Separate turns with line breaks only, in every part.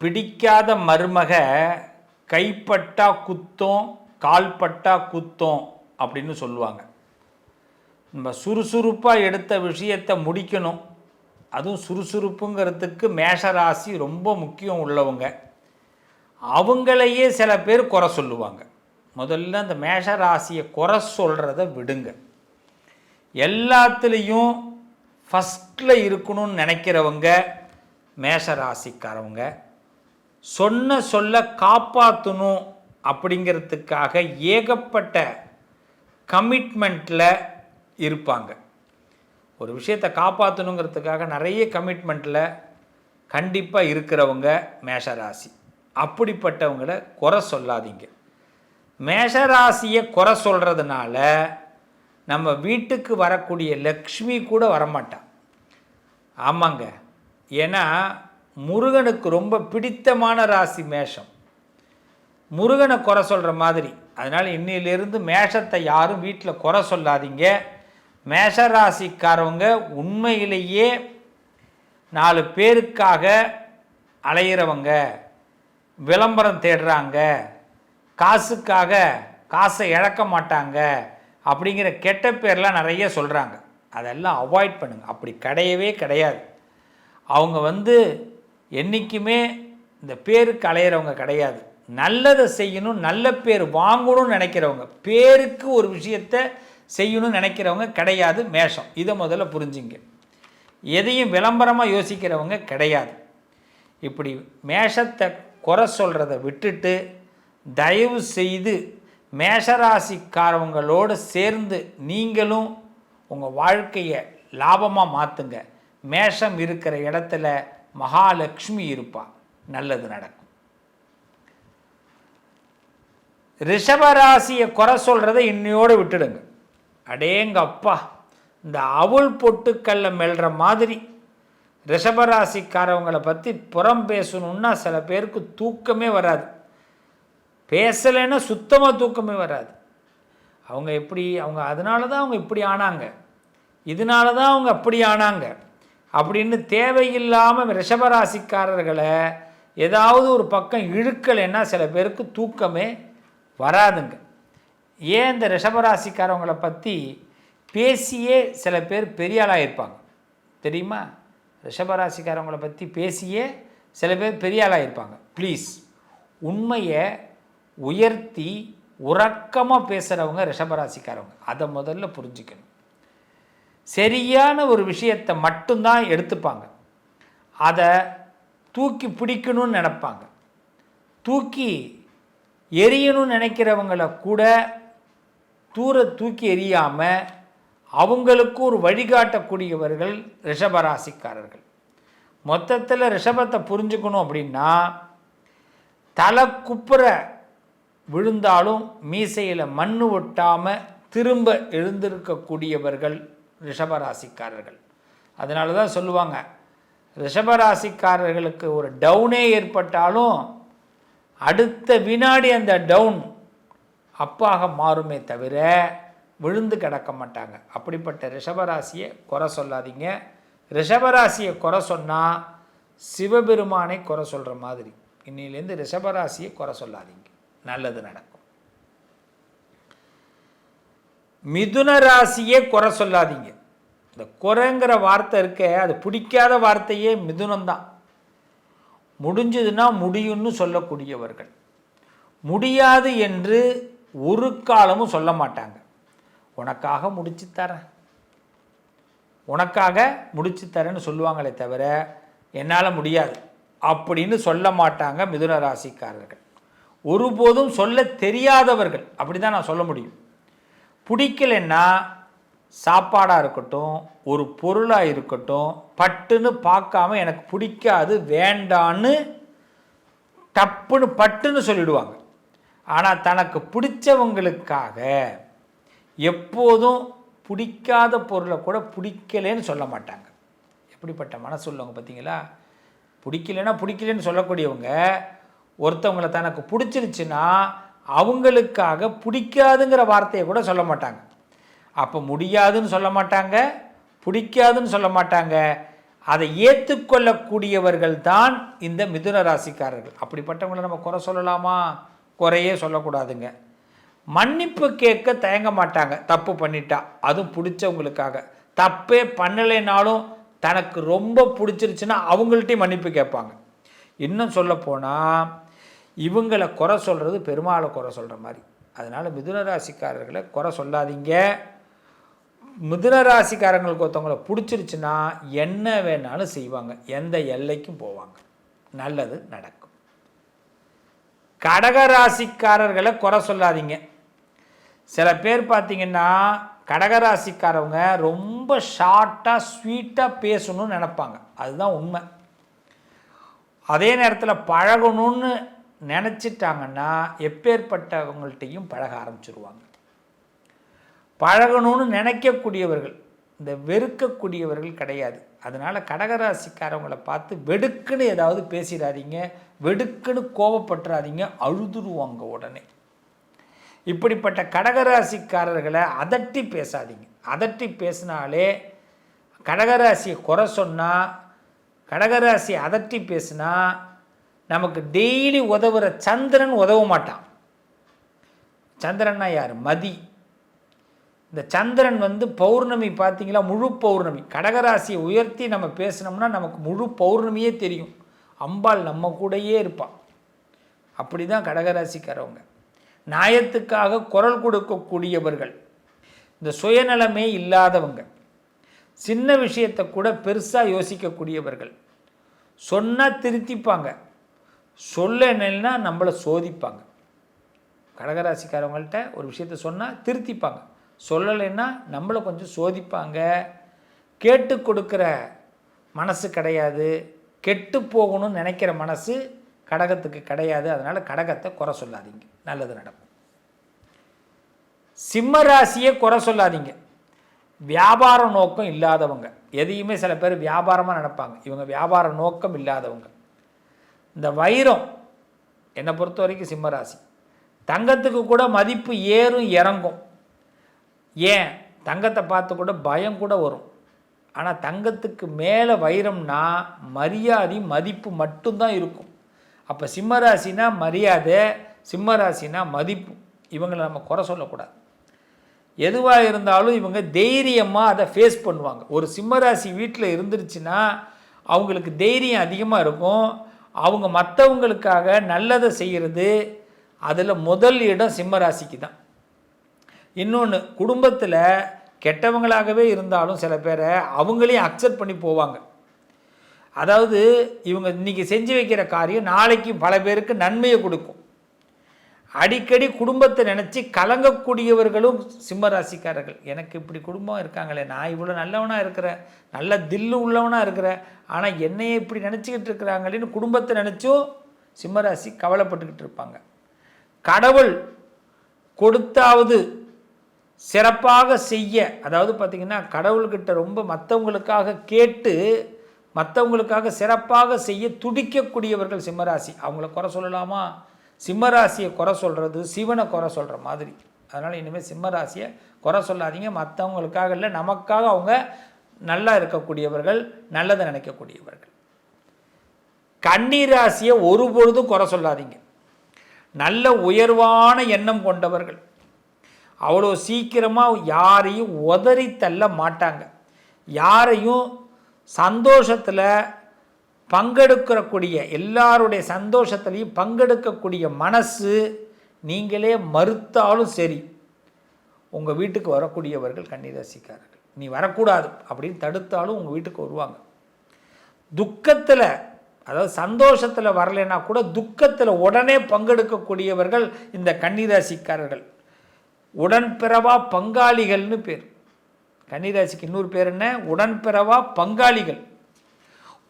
பிடிக்காத மருமக கைப்பட்டா குத்தம் கால்பட்டா குத்தம் அப்படின்னு சொல்லுவாங்க. நம்ம சுறுசுறுப்பாக எடுத்த விஷயத்தை முடிக்கணும். அதுவும் சுறுசுறுப்புங்கிறதுக்கு மேஷராசி ரொம்ப முக்கியம் உள்ளவங்க. அவங்களையே சில பேர் குறை சொல்லுவாங்க. முதல்ல அந்த மேஷராசியை குறை சொல்கிறத விடுங்க. எல்லாத்துலேயும் ஃபஸ்ட்டில் இருக்கணும்னு நினைக்கிறவங்க மேஷராசிக்காரவங்க. சொன்ன சொல்ல காப்பாற்றணும் அப்படிங்கிறதுக்காக ஏகப்பட்ட கமிட்மெண்ட்டில் இருப்பாங்க. ஒரு விஷயத்தை காப்பாற்றணுங்கிறதுக்காக நிறைய கமிட்மெண்ட்டில் கண்டிப்பாக இருக்கிறவங்க மேஷராசி. அப்படிப்பட்டவங்கள குறை சொல்லாதீங்க. மேஷராசியை குறை சொல்கிறதுனால நம்ம வீட்டுக்கு வரக்கூடிய லக்ஷ்மி கூட வரமாட்டான் ஆமாங்க. ஏன்னா முருகனுக்கு ரொம்ப பிடித்தமான ராசி மேஷம். முருகனை குறை சொல்கிற மாதிரி. அதனால் இன்னிலிருந்து மேஷத்தை யாரும் வீட்டில் குறை சொல்லாதீங்க. மேஷ ராசிக்காரவங்க உண்மையிலேயே நாலு பேருக்காக அலையிறவங்க. விளம்பரம் தேடுறாங்க. காசுக்காக காசை இழக்க மாட்டாங்க. அப்படிங்கிற கெட்ட பேர்லாம் நிறைய சொல்கிறாங்க அதெல்லாம் அவாய்ட் பண்ணுங்கள் அப்படி கிடையவே கிடையாது. அவங்க வந்து என்றைக்குமே இந்த பேருக்கு அலையிறவங்க கிடையாது. நல்லதை செய்யணும் நல்ல பேர் வாங்கணும்னு நினைக்கிறவங்க. பேருக்கு ஒரு விஷயத்தை செய்யணும்னு நினைக்கிறவங்க கிடையாது மேஷம். இதை முதல்ல புரிஞ்சுங்க. எதையும் விளம்பரமாக யோசிக்கிறவங்க கிடையாது. இப்படி மேஷத்தை குறை சொல்கிறத விட்டுட்டு தயவு செய்து மேஷராசிக்காரவங்களோடு சேர்ந்து நீங்களும் உங்கள் வாழ்க்கையை லாபமாக மாற்றுங்க மேஷம் இருக்கிற இடத்துல மகாலட்சுமி இருப்பா. நல்லது நடக்கும். ரிஷபராசியை குறை சொல்கிறத இன்னையோடு விட்டுடுங்க. அடேங்கப்பா இந்த அவுள் பொட்டுக்கல்ல மெல்ற மாதிரி ரிஷபராசிக்காரவங்களை பற்றி புறம் பேசணுன்னா சில பேருக்கு தூக்கமே வராது. பேசலைன்னா சுத்தமாக தூக்கமே வராது. அவங்க எப்படி அவங்க அதனால தான் அவங்க இப்படி ஆனாங்க. இதனால தான் அவங்க அப்படி ஆனாங்க. அப்படின்னு தேவையில்லாமல் ரிஷபராசிக்காரர்களை ஏதாவது ஒரு பக்கம் இழுக்கலைன்னா சில பேருக்கு தூக்கமே வராதுங்க. ஏன் இந்த ரிஷபராசிக்காரவங்களை பற்றி பேசியே சில பேர் பெரிய ஆளாக இருப்பாங்க. தெரியுமா? ரிஷபராசிக்காரவங்களை பற்றி பேசியே சில பேர் பெரிய ஆளாக இருப்பாங்க. ப்ளீஸ் உண்மையை உயர்த்தி உறக்கமாக பேசுகிறவங்க ரிஷபராசிக்காரவங்க. அதை முதல்ல புரிஞ்சுக்கணும். சரியான ஒரு விஷயத்தை மட்டும்தான் எடுத்துப்பாங்க. அதை தூக்கி பிடிக்கணும்னு நினைப்பாங்க. தூக்கி எரியணும்னு நினைக்கிறவங்கள கூட தூர தூக்கி எரியாமல் அவங்களுக்கும் ஒரு வழிகாட்டக்கூடியவர்கள் ரிஷபராசிக்காரர்கள். மொத்தத்தில் ரிஷபத்தை புரிஞ்சுக்கணும் அப்படின்னா தலை குப்புற விழுந்தாலும் மீசையில் மண் ஒட்டாமல் திரும்ப எழுந்திருக்கக்கூடியவர்கள் ரிஷபராசிக்காரர்கள். அதனால தான் சொல்லுவாங்க ரிஷபராசிக்காரர்களுக்கு ஒரு டவுனே ஏற்பட்டாலும் அடுத்த வினாடி அந்த டவுன் அப்பாக மாறுமே தவிர விழுந்து கிடக்க மாட்டாங்க. அப்படிப்பட்ட ரிஷபராசியை குறை சொல்லாதீங்க. ரிஷபராசியை குறை சொன்னால் சிவபெருமானை குறை சொல்கிற மாதிரி. இன்னிலேருந்து ரிஷபராசியை குறை சொல்லாதீங்க. நல்லது நடக்கும். மிதுன ராசியே குறை சொல்லாதீங்க. இந்த குறைங்கிற வார்த்தை இருக்க அது பிடிக்காத வார்த்தையே மிதுனம்தான். முடிஞ்சதுன்னா முடியும்னு சொல்லக்கூடியவர்கள். முடியாது என்று ஒரு காலமும் சொல்ல மாட்டாங்க. உனக்காக முடிச்சு தரேன். உனக்காக முடிச்சு தரேன்னு சொல்லுவாங்களே தவிர என்னால் முடியாது. அப்படின்னு சொல்ல மாட்டாங்க மிதுன ராசிக்காரர்கள். ஒருபோதும் சொல்ல தெரியாதவர்கள். அப்படி தான் நான் சொல்ல முடியும். பிடிக்கலைன்னா சாப்பாடாக இருக்கட்டும் ஒரு பொருளாக இருக்கட்டும் பட்டுன்னு பார்க்காம எனக்கு பிடிக்காது வேண்டான்னு டப்புன்னு பட்டுன்னு சொல்லிடுவாங்க. ஆனால் தனக்கு பிடிச்சவங்களுக்காக எப்போதும் பிடிக்காத பொருளை கூட பிடிக்கலேன்னு சொல்ல மாட்டாங்க. எப்படிப்பட்ட மனசு உள்ளவங்க பார்த்தீங்களா? பிடிக்கலன்னா பிடிக்கலன்னு சொல்லக்கூடியவங்க ஒருத்தவங்களை தனக்கு பிடிச்சிருச்சுன்னா அவங்களுக்காக பிடிக்காதுங்கிற வார்த்தையை கூட சொல்ல மாட்டாங்க. அப்போ முடியாதுன்னு சொல்ல மாட்டாங்க பிடிக்காதுன்னு சொல்ல மாட்டாங்க. அதை ஏற்றுக்கொள்ளக்கூடியவர்கள் தான் இந்த மிதுன ராசிக்காரர்கள். அப்படிப்பட்டவங்களை நம்ம குறை சொல்லலாமா? குறையே சொல்லக்கூடாதுங்க. மன்னிப்பு கேட்க தயங்க மாட்டாங்க. தப்பு பண்ணிட்டா. அதுவும் பிடிச்சவங்களுக்காக. தப்பே பண்ணலைனாலும் தனக்கு ரொம்ப பிடிச்சிருச்சுன்னா அவங்கள்ட்டையும் மன்னிப்பு கேட்பாங்க. இன்னும் சொல்லப்போனால் இவங்களை குறை சொல்கிறது பெருமாளை குறை சொல்கிற மாதிரி. அதனால் மிதுன ராசிக்காரர்களை குறை சொல்லாதீங்க. மிதுன ராசிக்காரங்களுக்கு ஒருத்தவங்களை பிடிச்சிருச்சுன்னா என்ன வேணாலும் செய்வாங்க. எந்த எல்லைக்கும் போவாங்க. நல்லது நடக்கும். கடகராசிக்காரர்களை குறை சொல்லாதீங்க. சில பேர் பார்த்தீங்கன்னா கடகராசிக்காரவங்க ரொம்ப ஷார்ட்டாக ஸ்வீட்டாக பேசணும்னு நினப்பாங்க. அதுதான் உண்மை. அதே நேரத்தில் பழகணும்னு நினச்சிட்டாங்கன்னா எப்பேற்பட்டவங்கள்ட்டையும் பழக ஆரம்பிச்சிருவாங்க. பழகணும்னு நினைக்கக்கூடியவர்கள் இந்த வெறுக்கக்கூடியவர்கள் கிடையாது. அதனால் கடகராசிக்காரவங்களை பார்த்து வெடுக்குன்னு ஏதாவது பேசிடாதீங்க வெடுக்குன்னு கோபப்பட்டுறாதீங்க அழுதுருவாங்க உடனே. இப்படிப்பட்ட கடகராசிக்காரர்களை அதட்டி பேசாதீங்க. அதட்டி பேசினாலே கடகராசியை குறை சொன்னால் கடகராசி அதட்டி பேசினா நமக்கு டெய்லி உதவுற சந்திரன் உதவ மாட்டான். சந்திரன்னா யார்? மதி. இந்த சந்திரன் வந்து பௌர்ணமி பார்த்தீங்களா? முழு பௌர்ணமி. கடகராசியை உயர்த்தி நம்ம பேசினோம்னா நமக்கு முழு பௌர்ணமியே தெரியும். அம்பாள் நம்ம கூடயே இருப்பாள் அப்படி தான் கடகராசிக்காரவங்க. நியாயத்துக்காக குரல் கொடுக்கக்கூடியவர்கள். இந்த சுயநலமே இல்லாதவங்க. சின்ன விஷயத்தை கூட பெருசாக யோசிக்கக்கூடியவர்கள். சொன்னால் திருத்திப்பாங்க. சொல்லலைன்னா நம்மளை சோதிப்பாங்க. கடகராசிக்காரவங்கள்ட்ட ஒரு விஷயத்த சொன்னால் திருத்திப்பாங்க. சொல்லலைன்னா நம்மளை கொஞ்சம் சோதிப்பாங்க. கேட்டு கொடுக்குற மனசு கிடையாது. கெட்டு போகணும்னு நினைக்கிற மனசு கடகத்துக்கு கிடையாது. அதனால் கடகத்தை குறை சொல்லாதீங்க. நல்லது நடக்கும். சிம்ம ராசியை குறை சொல்லாதீங்க. வியாபார நோக்கம் இல்லாதவங்க. எதையுமே சில பேர் வியாபாரமாக நடப்பாங்க இவங்க வியாபார நோக்கம் இல்லாதவங்க. இந்த வைரம் என்னை பொறுத்த வரைக்கும் சிம்மராசி. தங்கத்துக்கு கூட மதிப்பு ஏறும் இறங்கும். ஏன்? தங்கத்தை பார்த்து கூட பயம் கூட வரும். ஆனால் தங்கத்துக்கு மேலே வைரம்னா மரியாதை மதிப்பு மட்டும்தான் இருக்கும். அப்போ சிம்மராசினா மரியாதை சிம்மராசினா மதிப்பு. இவங்களை நம்ம குறை சொல்லக்கூடாது. எதுவாக இருந்தாலும் இவங்க தைரியமாக அதை ஃபேஸ் பண்ணுவாங்க. ஒரு சிம்மராசி வீட்டில் இருந்துருச்சுன்னா அவங்களுக்கு தைரியம் அதிகமாக இருக்கும். அவங்க மற்றவங்களுக்காக நல்லதை செய்கிறது அதில் முதல் இடம் சிம்மராசிக்கு தான் இன்னொன்று குடும்பத்தில் கெட்டவங்களாகவே இருந்தாலும் சில பேரை அவங்களையும் அக்செப்ட் பண்ணி போவாங்க. அதாவது இவங்க இன்றைக்கி செஞ்சு வைக்கிற காரியம் நாளைக்கு பல பேருக்கு நன்மையை கொடுக்கும். அடிக்கடி குடும்பத்தை நினச்சி கலங்கக்கூடியவர்களும் சிம்மராசிக்காரர்கள். எனக்கு இப்படி குடும்பம் இருக்காங்களே நான் இவ்வளோ நல்லவனாக இருக்கிறேன் நல்ல தில்லு உள்ளவனாக இருக்கிறேன் ஆனால் என்னையே இப்படி நினச்சிக்கிட்டு இருக்கிறாங்களேன்னு குடும்பத்தை நினச்சும் சிம்மராசி கவலைப்பட்டுக்கிட்டு இருப்பாங்க. கடவுள் கொடுத்தாவது சிறப்பாக செய்ய அதாவது பார்த்திங்கன்னா கடவுள்கிட்ட ரொம்ப மற்றவங்களுக்காக கேட்டு மற்றவங்களுக்காக சிறப்பாக செய்ய துடிக்கக்கூடியவர்கள் சிம்மராசி. அவங்கள குறை சொல்லலாமா? சிம்மராசியை குறை சொல்கிறது சிவனை குறை சொல்கிற மாதிரி. அதனால் இனிமேல் சிம்மராசியை குறை சொல்லாதீங்க. மற்றவங்களுக்காக இல்லை நமக்காக அவங்க நல்லா இருக்கக்கூடியவர்கள் நல்லதை நினைக்கக்கூடியவர்கள். கண்ணீராசியை ஒரு பொழுதும் குறை சொல்லாதீங்க. நல்ல உயர்வான எண்ணம் கொண்டவர்கள். அவ்வளோ சீக்கிரமாக யாரையும் உதறி தள்ள மாட்டாங்க. யாரையும் சந்தோஷத்தில் பங்கெடுக்கக்கூடிய எல்லாருடைய சந்தோஷத்துலேயும் பங்கெடுக்கக்கூடிய மனசு நீங்களே மறுத்தாலும் சரி உங்கள் வீட்டுக்கு வரக்கூடியவர்கள் கன்னிராசிக்காரர்கள். நீ வரக்கூடாது அப்படின்னு தடுத்தாலும் உங்கள் வீட்டுக்கு வருவாங்க. துக்கத்தில் அதாவது சந்தோஷத்தில் வரலைன்னா கூட துக்கத்தில் உடனே பங்கெடுக்கக்கூடியவர்கள் இந்த கன்னிராசிக்காரர்கள். உடன்பிறவா பங்காளிகள்னு பேர். கன்னிராசிக்கு இன்னொரு பேர் என்ன? உடன்பிறவா பங்காளிகள்.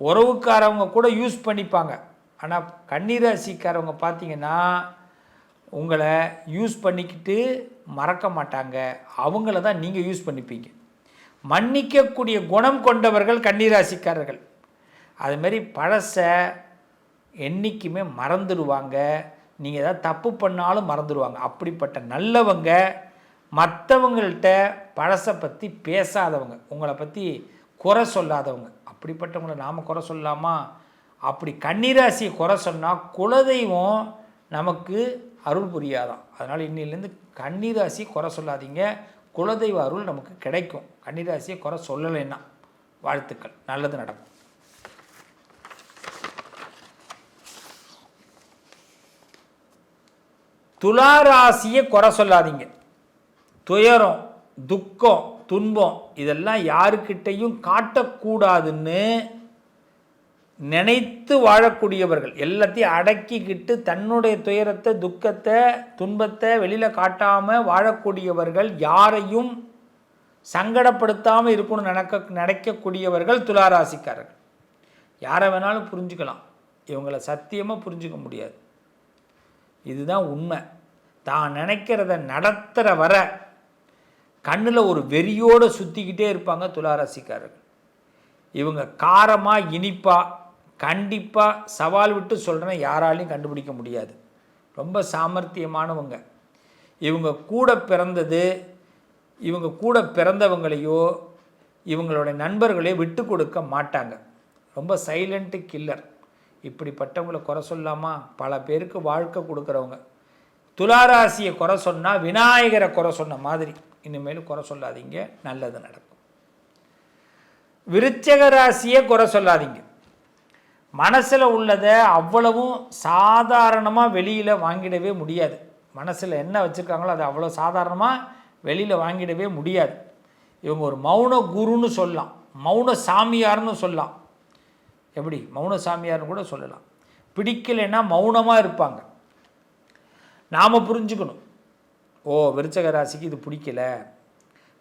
உறவுக்காரவங்க கூட யூஸ் பண்ணிப்பாங்க. ஆனால் கன்னிராசிக்காரவங்க பார்த்தீங்கன்னா உங்களை யூஸ் பண்ணிக்கிட்டு மறக்க மாட்டாங்க. அவங்கள தான் நீங்கள் யூஸ் பண்ணிப்பீங்க. மன்னிக்கக்கூடிய குணம் கொண்டவர்கள் கன்னிராசிக்காரர்கள். அதுமாரி பழசை என்றைக்குமே மறந்துடுவாங்க. நீங்கள் ஏதாவது தப்பு பண்ணாலும் மறந்துடுவாங்க. அப்படிப்பட்ட நல்லவங்க மற்றவங்கள்ட்ட பழசை பற்றி பேசாதவங்க. உங்களை பற்றி குறை சொல்லாதவங்க. அப்படிப்பட்டவங்களை நாம் குறை சொல்லலாமா? அப்படி கன்னிராசியை குறை சொன்னால் குலதெய்வம் நமக்கு அருள் புரியாதான். அதனால் இன்னிலேருந்து கன்னிராசி குறை சொல்லாதீங்க. குலதெய்வ அருள் நமக்கு கிடைக்கும். கன்னிராசியை குறை சொல்லலைன்னா. வாழ்த்துக்கள். நல்லது நடக்கும். துளாராசியை குறை சொல்லாதீங்க. துயரம் துக்கம் துன்பம். இதெல்லாம் யாருக்கிட்டையும் காட்டக்கூடாதுன்னு நினைத்து வாழக்கூடியவர்கள். எல்லாத்தையும் அடக்கிக்கிட்டு தன்னுடைய துயரத்தை துக்கத்தை துன்பத்தை வெளியில் காட்டாமல் வாழக்கூடியவர்கள் யாரையும் சங்கடப்படுத்தாமல் இருக்கணும்னு நினைக்க நினைக்கக்கூடியவர்கள் துளாராசிக்காரர்கள். யாரை வேணாலும் புரிஞ்சுக்கலாம். இவங்களை சத்தியமாக புரிஞ்சுக்க முடியாது. இதுதான் உண்மை. தான் நினைக்கிறத நடத்துகிற வர கண்ணில் ஒரு வெறியோடு சுற்றிக்கிட்டே இருப்பாங்க துளாராசிக்காரர்கள். இவங்க காரமாக இனிப்பாக கண்டிப்பாக சவால் விட்டு சொல்கிறேன் யாராலையும் கண்டுபிடிக்க முடியாது. ரொம்ப சாமர்த்தியமானவங்க. இவங்க கூட பிறந்தது இவங்க கூட பிறந்தவங்களையோ இவங்களுடைய நண்பர்களையோ விட்டு கொடுக்க மாட்டாங்க. ரொம்ப சைலண்ட்டு கில்லர். இப்படிப்பட்டவங்களை குறை சொல்லாமா? பல பேருக்கு வாழ்க்கை கொடுக்குறவங்க. துளாராசியை குறை சொன்னால் விநாயகரை குறை சொன்ன மாதிரி. இனிமேல் குறை சொல்லாதீங்க நல்லது நடக்கும். விருச்சக ராசியை குறை சொல்லாதீங்க. மனசில் உள்ளதை அவ்வளவும் சாதாரணமாக வெளியில் வாங்கிடவே முடியாது. மனசில் என்ன வச்சுருக்காங்களோ அதை அவ்வளோ சாதாரணமாக வெளியில் வாங்கிடவே முடியாது. இவங்க ஒரு மௌன குருன்னு சொல்லலாம். மௌன சாமியார்னு சொல்லலாம். எப்படி? மௌன சாமியார்னு கூட சொல்லலாம். பிடிக்கலைன்னா மௌனமாக இருப்பாங்க. நாம் புரிஞ்சுக்கணும். ஓ விருச்சக ராசிக்கு இது பிடிக்கல.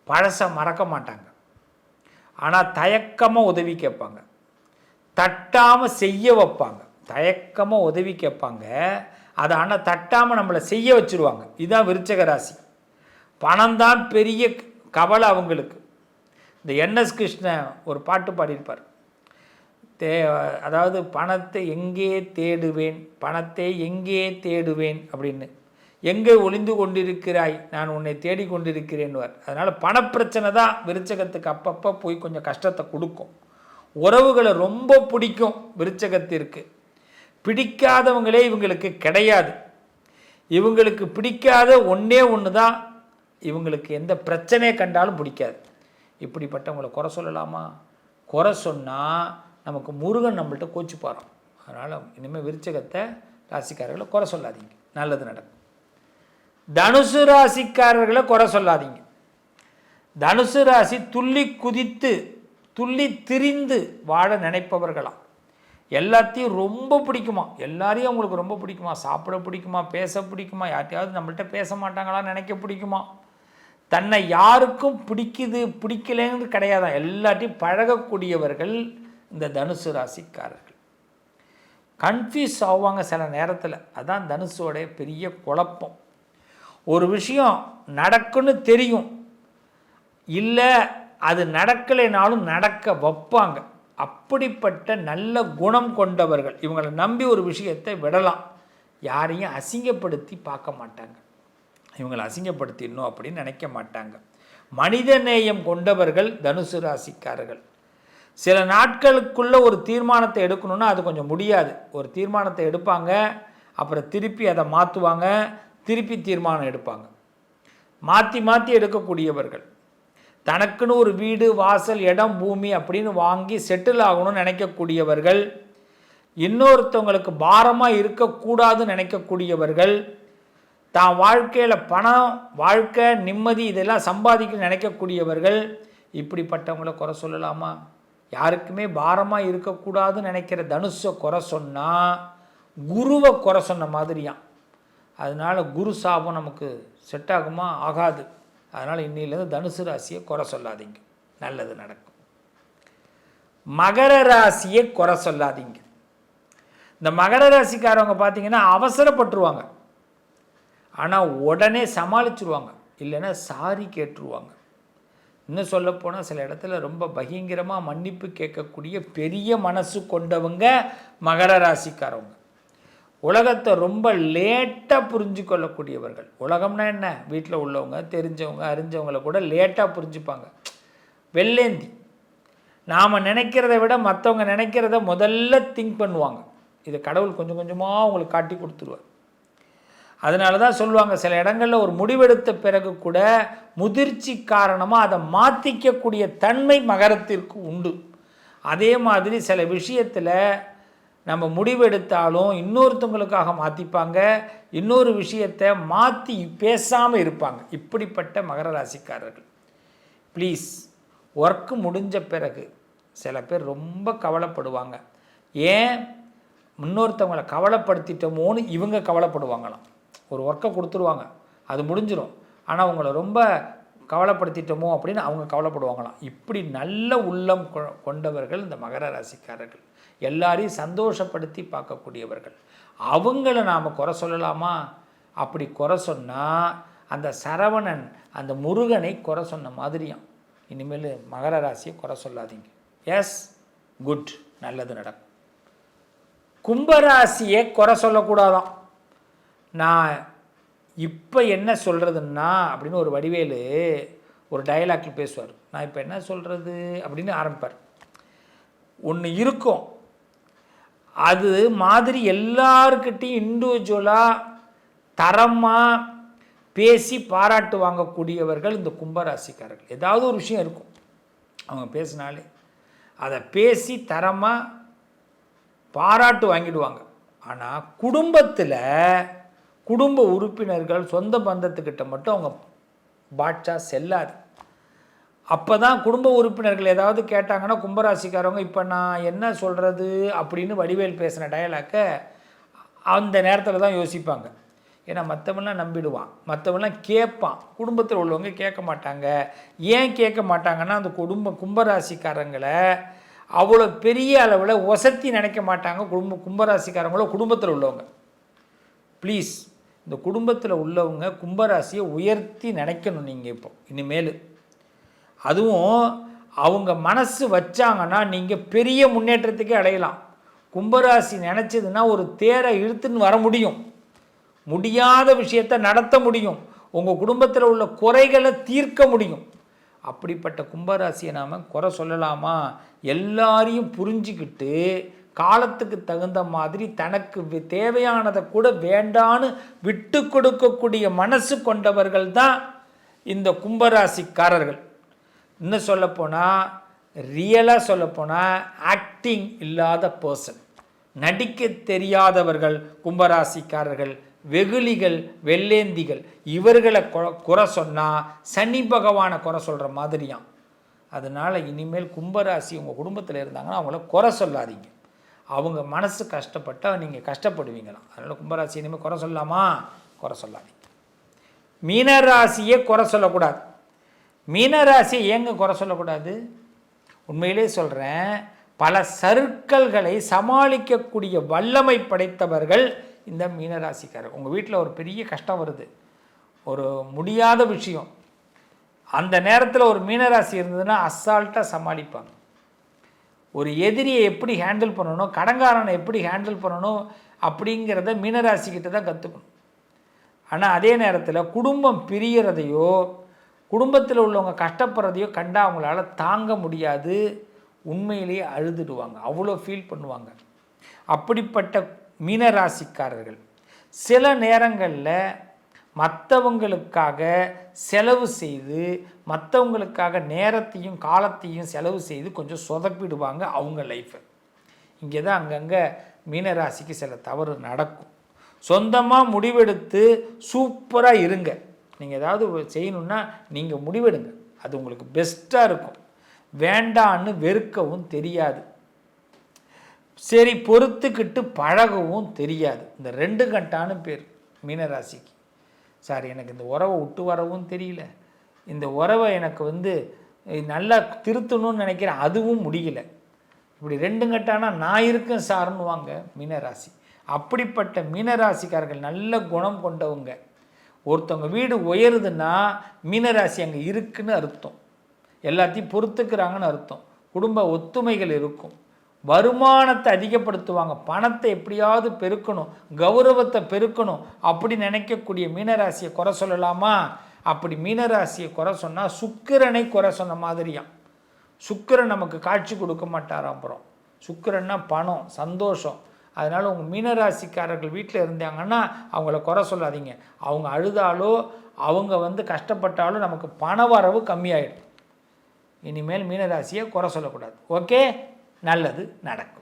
பழசை மறக்க மாட்டாங்க. ஆனால் தயக்கமாக உதவி கேட்பாங்க. தட்டாமல் செய்ய வைப்பாங்க. தயக்கமாக உதவி கேட்பாங்க. அதை ஆனால் தட்டாமல் நம்மளை செய்ய வச்சுருவாங்க. இதுதான் விருச்சக ராசி. பணம் தான் பெரிய கவலை அவங்களுக்கு. இந்த என்எஸ் கிருஷ்ணன் ஒரு பாட்டு பாடியிருப்பார். தே அதாவது பணத்தை எங்கே தேடுவேன்? பணத்தை எங்கே தேடுவேன்? அப்படின்னு. எங்கே ஒளிந்து கொண்டிருக்கிறாய்? நான் உன்னை தேடிக்கொண்டிருக்கிறேன்வார் அதனால் பணப்பிரச்சனை தான் விருச்சகத்துக்கு அப்பப்போ போய் கொஞ்சம் கஷ்டத்தை கொடுக்கும். உறவுகளை ரொம்ப பிடிக்கும் விருச்சகத்திற்கு. பிடிக்காதவங்களே இவங்களுக்கு கிடையாது. இவங்களுக்கு பிடிக்காத ஒன்றே ஒன்று தான் இவங்களுக்கு எந்த பிரச்சனையை கண்டாலும் பிடிக்காது. இப்படிப்பட்டவங்களை குறை சொல்லலாமா? குறை சொன்னால் நமக்கு முருகன் நம்மள்கிட்ட கோச்சு போகிறோம் அதனால் இனிமேல் விருச்சகத்தை ராசிக்காரர்களை குறை சொல்லாதீங்க. நல்லது நடக்கும். தனுசு ராசிக்காரர்களை குறை சொல்லாதீங்க. தனுசு ராசி துள்ளி குதித்து துள்ளி திரிந்து வாழ நினைப்பவர்களாம் எல்லாத்தையும் ரொம்ப பிடிக்குமா? எல்லாரையும் அவங்களுக்கு ரொம்ப பிடிக்குமா? சாப்பிட பிடிக்குமா? பேச பிடிக்குமா? யார்ட்டையாவது நம்மள்கிட்ட பேச மாட்டாங்களா நினைக்க பிடிக்குமா? தன்னை யாருக்கும் பிடிக்குது பிடிக்கலைங்கிறது கிடையாதான் எல்லாத்தையும் பழகக்கூடியவர்கள் இந்த தனுசு ராசிக்காரர்கள். கன்ஃபியூஸ் ஆவாங்க சில நேரத்தில். அதான் தனுசோடைய பெரிய குழப்பம். ஒரு விஷயம் நடக்குன்னு தெரியும். இல்லை அது நடக்கலைனாலும் நடக்க வைப்பாங்க. அப்படிப்பட்ட நல்ல குணம் கொண்டவர்கள் இவங்களை நம்பி ஒரு விஷயத்தை விடலாம். யாரையும் அசிங்கப்படுத்தி பார்க்க மாட்டாங்க. இவங்களை அசிங்கப்படுத்திடணும் அப்படின்னு நினைக்க மாட்டாங்க. மனித நேயம் கொண்டவர்கள் தனுசு ராசிக்காரர்கள். சில நாட்களுக்குள்ளே ஒரு தீர்மானத்தை எடுக்கணுன்னா அது கொஞ்சம் முடியாது. ஒரு தீர்மானத்தை எடுப்பாங்க அப்புறம் திருப்பி அதை மாற்றுவாங்க திருப்பி தீர்மானம் எடுப்பாங்க. மாற்றி மாற்றி எடுக்கக்கூடியவர்கள். தனக்குன்னு ஒரு வீடு வாசல் இடம் பூமி அப்படின்னு வாங்கி செட்டில் ஆகணும்னு நினைக்கக்கூடியவர்கள். இன்னொருத்தவங்களுக்கு பாரமாக இருக்கக்கூடாதுன்னு நினைக்கக்கூடியவர்கள். தான் வாழ்க்கையில் பணம் வாழ்க்கை நிம்மதி இதெல்லாம் சம்பாதிக்க நினைக்கக்கூடியவர்கள். இப்படிப்பட்டவங்கள குறை சொல்லலாமா? யாருக்குமே பாரமாக இருக்கக்கூடாதுன்னு நினைக்கிற தனுஷை குறை சொன்னால் குருவை குறை சொன்ன மாதிரியாம். அதனால் குரு சாபம் நமக்கு செட் ஆகுமா? ஆகாது. அதனால் இன்னிலேருந்து தனுசு ராசியை குறை சொல்லாதீங்க. நல்லது நடக்கும். மகர ராசியை குறை சொல்லாதீங்க. இந்த மகர ராசிக்காரவங்க பார்த்தீங்கன்னா அவசரப்பட்டுருவாங்க. ஆனால் உடனே சமாளிச்சுருவாங்க. இல்லைன்னா சாரி கேட்டுருவாங்க. இன்னும் சொல்லப்போனால் சில இடத்துல ரொம்ப பகிங்கரமாக மன்னிப்பு கேட்கக்கூடிய பெரிய மனசு கொண்டவங்க மகர ராசிக்காரவங்க. உலகத்தை ரொம்ப லேட்டாக புரிஞ்சு கொள்ளக்கூடியவர்கள் உலகம்னா என்ன? வீட்டில் உள்ளவங்க தெரிஞ்சவங்க அறிஞ்சவங்களை கூட லேட்டாக புரிஞ்சுப்பாங்க. வெள்ளேந்தி. நாம் நினைக்கிறத விட மற்றவங்க நினைக்கிறத முதல்ல திங்க் பண்ணுவாங்க. இதை கடவுள் கொஞ்சம் கொஞ்சமாக அவங்களுக்கு காட்டி கொடுத்துருவார். அதனால தான் சொல்லுவாங்க சில இடங்களில் ஒரு முடிவெடுத்த பிறகு கூட முதிர்ச்சி காரணமாக அதை மாற்றிக்கக்கூடிய தன்மை மகரத்திற்கு உண்டு. அதே மாதிரி சில விஷயத்தில் நம்ம முடிவெடுத்தாலும் இன்னொருத்தவங்களுக்காக மாற்றிப்பாங்க இன்னொரு விஷயத்தை மாற்றி பேசாமல் இருப்பாங்க. இப்படிப்பட்ட மகர ராசிக்காரர்கள். ப்ளீஸ் ஒர்க்கு முடிஞ்ச பிறகு சில பேர் ரொம்ப கவலைப்படுவாங்க. ஏன்? இன்னொருத்தவங்களை கவலைப்படுத்திட்டோமோன்னு இவங்க கவலைப்படுவாங்களாம். ஒரு ஒர்க்கை கொடுத்துருவாங்க. அது முடிஞ்சிடும் ஆனால் அவங்கள ரொம்ப கவலைப்படுத்திட்டோமோ அப்படின்னு அவங்க கவலைப்படுவாங்களாம். இப்படி நல்ல உள்ளம் கொ- கொண்டவர்கள் இந்த மகர ராசிக்காரர்கள். எல்லாரையும் சந்தோஷப்படுத்தி பார்க்கக்கூடியவர்கள். அவங்கள நாம் குறை சொல்லலாமா? அப்படி குறை சொன்னால் அந்த சரவணன் அந்த முருகனை குறை சொன்ன மாதிரியாம். இனிமேல் மகர ராசியை குறை சொல்லாதீங்க. எஸ் குட் நல்லது நடக்கும். கும்பராசியை குறை சொல்லக்கூடாதான். நான் இப்போ என்ன சொல்கிறதுன்னா அப்படின்னு ஒரு வடிவேலு ஒரு டைலாக்ல பேசுவார். நான் இப்போ என்ன சொல்கிறது அப்படின்னு ஆரம்பிப்பார். ஒன்று இருக்கும். அது மாதிரி எல்லாருக்கிட்டையும் இண்டிவிஜுவலாக தரமாக பேசி பாராட்டு வாங்கக்கூடியவர்கள் இந்த கும்பராசிக்காரர்கள். ஏதாவது ஒரு விஷயம் இருக்கும். அவங்க பேசினாலே. அதை பேசி தரமாக பாராட்டு வாங்கிடுவாங்க. ஆனால் குடும்பத்தில் குடும்ப உறுப்பினர்கள் சொந்த பந்தத்துக்கிட்ட மட்டும் அவங்க பாட்சா செல்லாது. அப்போ தான் குடும்ப உறுப்பினர்கள் ஏதாவது கேட்டாங்கன்னா கும்பராசிக்காரவங்க இப்போ நான் என்ன சொல்கிறது அப்படின்னு வடிவேல் பேசின டயலாக்கை அந்த நேரத்தில் தான் யோசிப்பாங்க. ஏன்னா மற்றவன்லாம் நம்பிடுவான். மற்றவன்லாம் கேட்பான் குடும்பத்தில் உள்ளவங்க கேட்க மாட்டாங்க. ஏன் கேட்க மாட்டாங்கன்னா அந்த குடும்ப கும்பராசிக்காரங்களை அவ்வளோ பெரிய அளவில் ஒசத்தி நினைக்க மாட்டாங்க குடும்ப கும்பராசிக்காரங்களோ குடும்பத்தில் உள்ளவங்க. ப்ளீஸ் இந்த குடும்பத்தில் உள்ளவங்க கும்பராசியை உயர்த்தி நினைக்கணும் நீங்கள் இப்போ இனிமேல். அதுவும் அவங்க மனசு வச்சாங்கன்னா நீங்கள் பெரிய முன்னேற்றத்துக்கே அடையலாம். கும்பராசி நினச்சதுன்னா ஒரு தேரை இழுத்துன்னு வர முடியும். முடியாத விஷயத்தை நடத்த முடியும். உங்கள் குடும்பத்தில் உள்ள குறைகளை தீர்க்க முடியும். அப்படிப்பட்ட கும்பராசியை நாம் குறை சொல்லலாமா? எல்லாரையும் புரிஞ்சுக்கிட்டு காலத்துக்கு தகுந்த மாதிரி தனக்கு தேவையானதை கூட வேண்டான்னு விட்டு கொடுக்கக்கூடிய மனசு கொண்டவர்கள் தான் இந்த கும்பராசிக்காரர்கள். இன்னும் சொல்லப்போனால் ரியலாக சொல்லப்போனால் ஆக்டிங் இல்லாத பர்சன் நடிக்க தெரியாதவர்கள் கும்பராசிக்காரர்கள் வெகுளிகள் வெள்ளேந்திகள் இவர்களை கொ- குறை சொன்னால் சனி பகவானை குறை சொல்கிற மாதிரியாம். அதனால் இனிமேல் கும்பராசி உங்கள் குடும்பத்தில் இருந்தாங்கன்னா அவங்கள குறை சொல்லாதீங்க. அவங்க மனசு கஷ்டப்பட்டால் நீங்கள் கஷ்டப்படுவீங்களாம். அதனால் கும்பராசி இனிமேல் குறை சொல்லலாமா குறை சொல்லாதீங்க. மீனராசியே குறை சொல்லக்கூடாது. மீனராசியை ஏங்க குறை சொல்லக்கூடாது. உண்மையிலே சொல்கிறேன் பல சர்க்கல்களை சமாளிக்கக்கூடிய வல்லமை படைத்தவர்கள் இந்த மீனராசிக்காரர். உங்கள் வீட்டில் ஒரு பெரிய கஷ்டம் வருது. ஒரு முடியாத விஷயம். அந்த நேரத்தில் ஒரு மீனராசி இருந்ததுன்னா அசால்ட்டாக சமாளிப்பாங்க. ஒரு எதிரியை எப்படி ஹேண்டில் பண்ணணும் கடங்காரனை எப்படி ஹேண்டில் பண்ணணும் அப்படிங்கிறத மீனராசிக்கிட்ட தான் கற்றுக்கணும் ஆனால் அதே நேரத்தில் குடும்பம் பிரியறதையோ குடும்பத்தில் உள்ளவங்க கஷ்டப்படுறதையோ கண்டா அவங்களால தாங்க முடியாது. உண்மையிலேயே அழுதுடுவாங்க. அவ்வளோ ஃபீல் பண்ணுவாங்க. அப்படிப்பட்ட மீனராசிக்காரர்கள் சில நேரங்களில் மற்றவங்களுக்காக செலவு செய்து மற்றவங்களுக்காக நேரத்தையும் காலத்தையும் செலவு செய்து கொஞ்சம் சொதப்பிடுவாங்க அவங்க லைஃப்பை இங்கே தான் அங்கங்கே மீனராசிக்கு சில தவறு நடக்கும். சொந்தமாக முடிவெடுத்து சூப்பராக இருங்க. நீங்கள் ஏதாவது செய்யணுன்னா நீங்கள் முடிவெடுங்க. அது உங்களுக்கு பெஸ்ட்டாக இருக்கும். வேண்டான்னு வெறுக்கவும் தெரியாது. சரி பொறுத்துக்கிட்டு பழகவும் தெரியாது. இந்த ரெண்டு கட்டான பேர் மீனராசிக்கு. சார் எனக்கு இந்த உறவை விட்டு வரவும் தெரியல. இந்த உறவை எனக்கு வந்து நல்லா திருத்தணும்னு நினைக்கிறேன். அதுவும் முடியல. இப்படி ரெண்டு கட்டானா நான் இருக்கேன் சார்னுவாங்க மீனராசி. அப்படிப்பட்ட மீனராசிக்காரர்கள் நல்ல குணம் கொண்டவங்க. ஒருத்தவங்க வீடு உயருதுன்னா மீனராசி அங்கே இருக்குன்னு அர்த்தம். எல்லாத்தையும் பொறுத்துக்கிறாங்கன்னு அர்த்தம். குடும்ப ஒத்துமைகள் இருக்கும். வருமானத்தை அதிகப்படுத்துவாங்க. பணத்தை எப்படியாவது பெருக்கணும். கௌரவத்தை பெருக்கணும். அப்படி நினைக்கக்கூடிய மீனராசியை குறை சொல்லலாமா? அப்படி மீனராசியை குறை சொன்னால் சுக்கிரனை குறை சொன்ன மாதிரியாம். சுக்கிரன் நமக்கு காட்சி கொடுக்க மாட்டாராம் அப்புறம். சுக்கிரன்னா பணம் சந்தோஷம். அதனால் உங்கள் மீனராசிக்காரர்கள் வீட்டில் இருந்தாங்கன்னா அவங்கள குறை சொல்லாதீங்க. அவங்க அழுதாலோ அவங்க வந்து கஷ்டப்பட்டாலும் நமக்கு பண வரவு கம்மியாயிடும். இனிமேல் மீனராசியை குறை சொல்லக்கூடாது. ஓகே? நல்லது நடக்கும்.